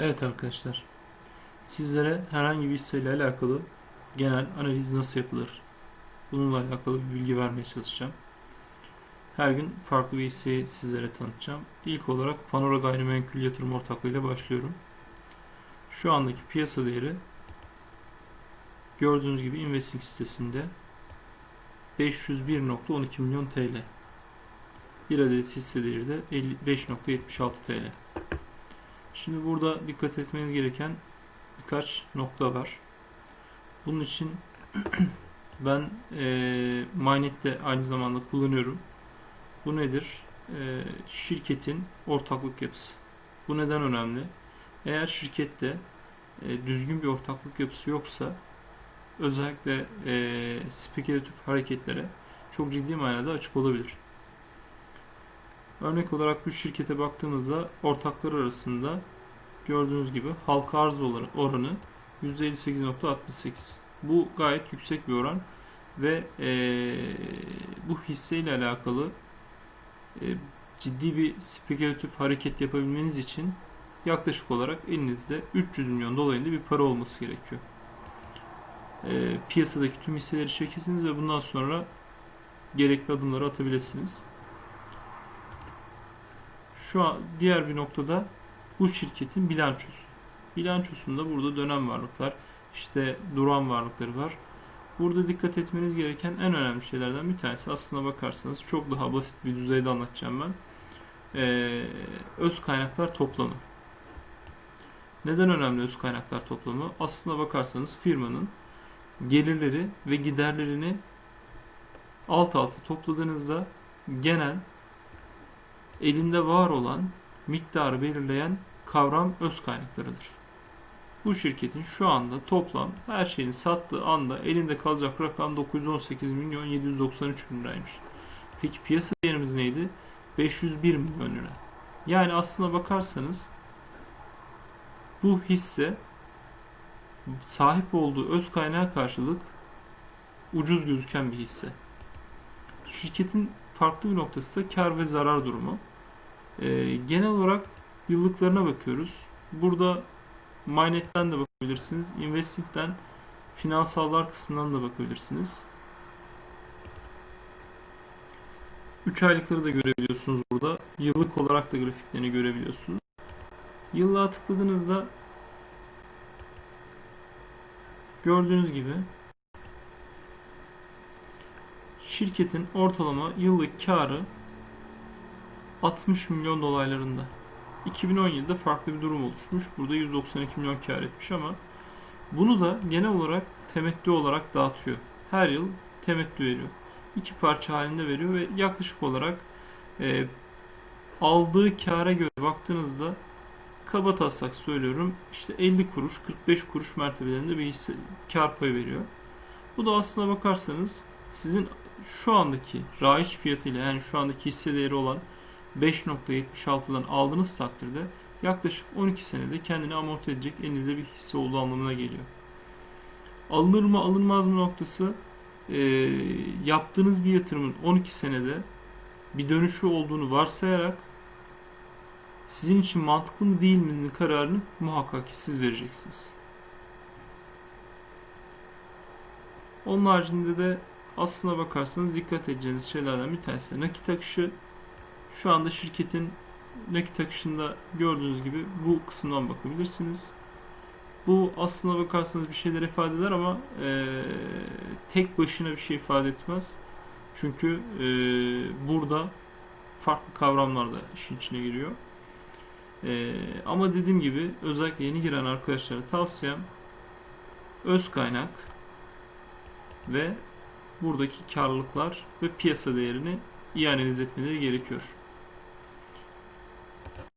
Evet arkadaşlar, sizlere herhangi bir hisseyle alakalı genel analiz nasıl yapılır? Bununla alakalı bir bilgi vermeye çalışacağım. Her gün farklı bir hisseyi sizlere tanıtacağım. İlk olarak Panora Gayrimenkul Yatırım Ortaklığı ile başlıyorum. Şu andaki piyasa değeri gördüğünüz gibi Investing sitesinde 501.12 milyon TL. Bir adet hisse değeri de 55.76 TL. Şimdi burada dikkat etmeniz gereken birkaç nokta var. Bunun için ben e, MyNet'te aynı zamanda kullanıyorum. Bu nedir? E, şirketin ortaklık yapısı. Bu neden önemli? Eğer şirkette e, düzgün bir ortaklık yapısı yoksa özellikle e, spekülatif hareketlere çok ciddi manada açık olabilir. Örnek olarak bu şirkete baktığımızda ortaklar arasında gördüğünüz gibi halka arz oranı %58.68. Bu gayet yüksek bir oran ve e, bu hisseyle alakalı e, ciddi bir spekülatif hareket yapabilmeniz için yaklaşık olarak elinizde 300 milyon dolayında bir para olması gerekiyor. E, piyasadaki tüm hisseleri çekesiniz ve bundan sonra gerekli adımları atabilirsiniz. Şu an diğer bir noktada bu şirketin bilançosu. Bilançosunda burada dönem varlıklar, işte duran varlıkları var. Burada dikkat etmeniz gereken en önemli şeylerden bir tanesi aslına bakarsanız çok daha basit bir düzeyde anlatacağım ben. Ee, öz kaynaklar toplamı. Neden önemli öz kaynaklar toplamı? Aslına bakarsanız firmanın gelirleri ve giderlerini alt alta topladığınızda genel elinde var olan miktarı belirleyen kavram öz kaynaklarıdır. Bu şirketin şu anda toplam her şeyini sattığı anda elinde kalacak rakam 918 milyon 793 bin liraymış. Peki piyasa değerimiz neydi? 501 milyon lira. Yani aslına bakarsanız bu hisse sahip olduğu öz kaynağa karşılık ucuz gözüken bir hisse. Şirketin farklı bir noktası da kar ve zarar durumu. Ee, genel olarak yıllıklarına bakıyoruz. Burada MyNet'ten de bakabilirsiniz. Investing'den finansallar kısmından da bakabilirsiniz. 3 aylıkları da görebiliyorsunuz burada. Yıllık olarak da grafiklerini görebiliyorsunuz. Yıllığa tıkladığınızda gördüğünüz gibi şirketin ortalama yıllık karı 60 milyon dolaylarında. 2017'de farklı bir durum oluşmuş. Burada 192 milyon kar etmiş ama bunu da genel olarak temettü olarak dağıtıyor. Her yıl temettü veriyor. İki parça halinde veriyor ve yaklaşık olarak e, aldığı kâra göre baktığınızda kaba taslak söylüyorum işte 50 kuruş 45 kuruş mertebelerinde bir hisse kar payı veriyor. Bu da aslına bakarsanız sizin şu andaki raiç fiyatıyla yani şu andaki hisse değeri olan 5.76'dan aldığınız takdirde yaklaşık 12 senede kendini amorti edecek elinizde bir hisse olduğu anlamına geliyor. Alınır mı alınmaz mı noktası e, yaptığınız bir yatırımın 12 senede bir dönüşü olduğunu varsayarak sizin için mantıklı mı değil mi kararını muhakkak ki siz vereceksiniz. Onun haricinde de aslına bakarsanız dikkat edeceğiniz şeylerden bir tanesi nakit akışı şu anda şirketin nakit akışında gördüğünüz gibi bu kısımdan bakabilirsiniz. Bu aslına bakarsanız bir şeyler ifade eder ama e, tek başına bir şey ifade etmez. Çünkü e, burada farklı kavramlar da işin içine giriyor. E, ama dediğim gibi özellikle yeni giren arkadaşlara tavsiyem öz kaynak ve buradaki karlılıklar ve piyasa değerini iyi analiz etmeleri gerekiyor.